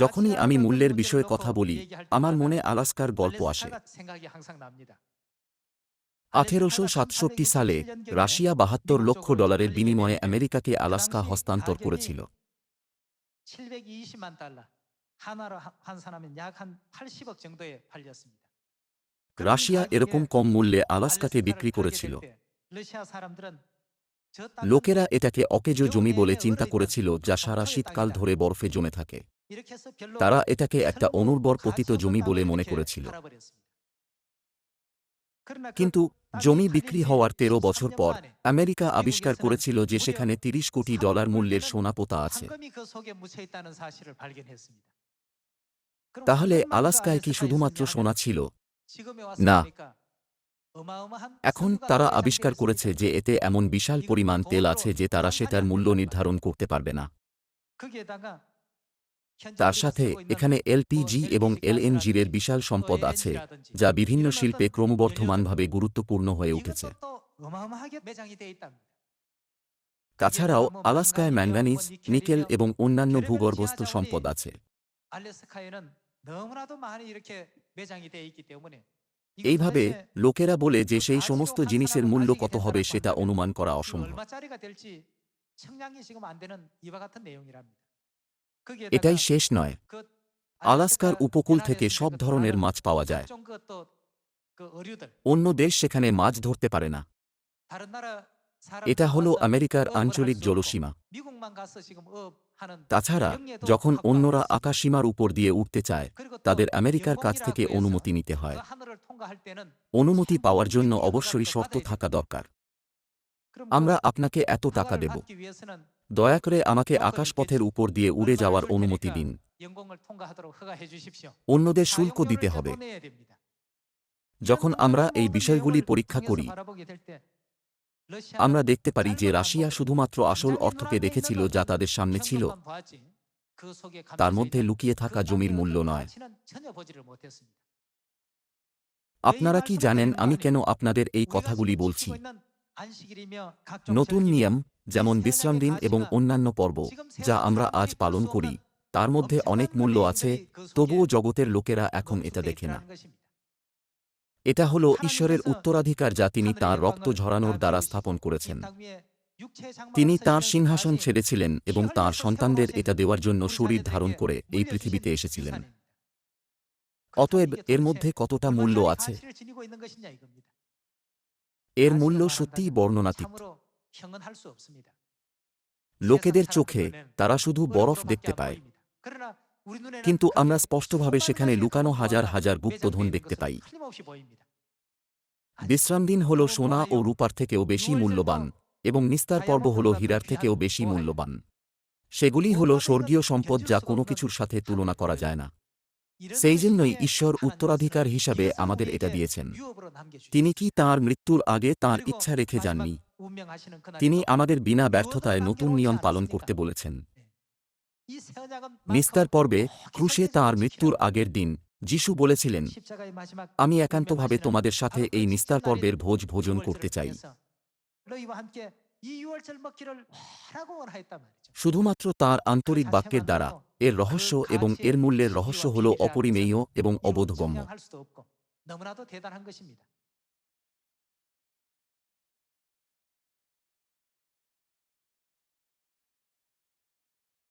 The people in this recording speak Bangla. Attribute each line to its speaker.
Speaker 1: যখনই আমি মূল্যের বিষয়ে কথা বলি, আমার মনে আলাস্কার গল্প আসে। আঠেরোশো সাতষট্টি সালে রাশিয়া বাহাত্তর লক্ষ ডলারের বিনিময়ে আমেরিকাকে আলাস্কা হস্তান্তর করেছিল। রাশিয়া এরকম কম মূল্যে আলাস্কাকে বিক্রি করেছিল। লোকেরা এটাকে অকেজো জমি বলে চিন্তা করেছিল, যা সারা শীতকাল ধরে বরফে জমে থাকে। তারা এটাকে একটা অনুর্বর পতিত জমি বলে মনে করেছিল। কিন্তু জমি বিক্রি হওয়ার তেরো বছর পর আমেরিকা আবিষ্কার করেছিল যে সেখানে তিরিশ কোটি ডলার মূল্যের সোনা পোতা আছে। তাহলে আলাস্কায় কি শুধুমাত্র সোনা ছিল? না। এখন তারা আবিষ্কার করেছে যে এতে এমন বিশাল পরিমাণ তেল আছে যে তারা সেটার মূল্য নির্ধারণ করতে পারবে না। তার সাথে এখানে এলপিজি এবং এলএনজির এর বিশাল সম্পদ আছে, যা বিভিন্ন শিল্পে ক্রমবর্ধমানভাবে গুরুত্বপূর্ণ হয়ে উঠেছে। তাছাড়াও আলাস্কায় ম্যাঙ্গানিজ নিকেল এবং অন্যান্য ভূগর্ভস্থ সম্পদ আছে। এইভাবে লোকেরা বলে যে সেই সমস্ত জিনিসের মূল্য কত হবে সেটা অনুমান করা অসম্ভব। এটাই শেষ নয়। আলাস্কার উপকূল থেকে সব ধরনের মাছ পাওয়া যায়। অন্য দেশ সেখানে মাছ ধরতে পারে না। এটা হলো আমেরিকার আঞ্চলিক জলসীমা। তাছাড়া, যখন অন্যরা আকাশসীমার উপর দিয়ে উঠতে চায়, তাদের আমেরিকার কাছ থেকে অনুমতি নিতে হয়। অনুমতি পাওয়ার জন্য অবশ্যই শর্ত থাকা দরকার। আমরা আপনাকে এত টাকা দেব। দয়া করে আমাকে আকাশপথের উপর দিয়ে উড়ে যাওয়ার অনুমতি দিন। অন্যদের শুল্ক দিতে হবে। যখন আমরা এই বিষয়গুলি পরীক্ষা করি, আমরা দেখতে পারি যে রাশিয়া শুধুমাত্র আসল অর্থকে দেখেছিল যা তাদের সামনে ছিল। তার মধ্যে লুকিয়ে থাকা জমির মূল্য নয়। আপনারা কি জানেন আমি কেন আপনাদের এই কথাগুলি বলছি? নতুন নিয়ম যেমন বিশ্রাম দিন এবং অন্যান্য পর্ব যা আমরা আজ পালন করি, তার মধ্যে অনেক মূল্য আছে, তবুও জগতের লোকেরা এখন এটা দেখে না। এটা হল ঈশ্বরের উত্তরাধিকার যা তিনি তাঁর রক্ত ঝরানোর দ্বারা স্থাপন করেছেন। তিনি তাঁর সিংহাসন ছেড়েছিলেন এবং তাঁর সন্তানদের এটা দেওয়ার জন্য শরীর ধারণ করে এই পৃথিবীতে এসেছিলেন। অতএব এর মধ্যে কতটা মূল্য আছে? এর মূল্য সত্যিই বর্ণনাতীত। লোকেদের চোখে তারা শুধু বরফ দেখতে পায়। কিন্তু আমরা স্পষ্টভাবে সেখানে লুকানো হাজার হাজার গুপ্তধন দেখতে পাই। বিশ্রাম দিন হল সোনা ও রূপার থেকেও বেশি মূল্যবান এবং নিস্তার পর্ব হল হীরার থেকেও বেশি মূল্যবান। সেগুলি হল স্বর্গীয় সম্পদ যা কোনো কিছুর সাথে তুলনা করা যায় না। সেই জন্যই ঈশ্বর উত্তরাধিকার হিসাবে আমাদের এটা দিয়েছেন। তিনি কি তাঁর মৃত্যুর আগে তাঁর ইচ্ছা রেখে যাননি? তিনি আমাদের বিনা ব্যর্থতায় নতুন নিয়ম পালন করতে বলেছেন। নিস্তার পর্বে ক্রুশে তাঁর মৃত্যুর আগের দিন যিশু বলেছিলেন আমি একান্তভাবে তোমাদের সাথে এই নিস্তার পর্বের ভোজ ভোজন করতে চাই। শুধুমাত্র তার আন্তরিক বাক্যের দ্বারা এর রহস্য এবং এর মূল্যের রহস্য হল অপরিমেয় এবং অবোধগম্য।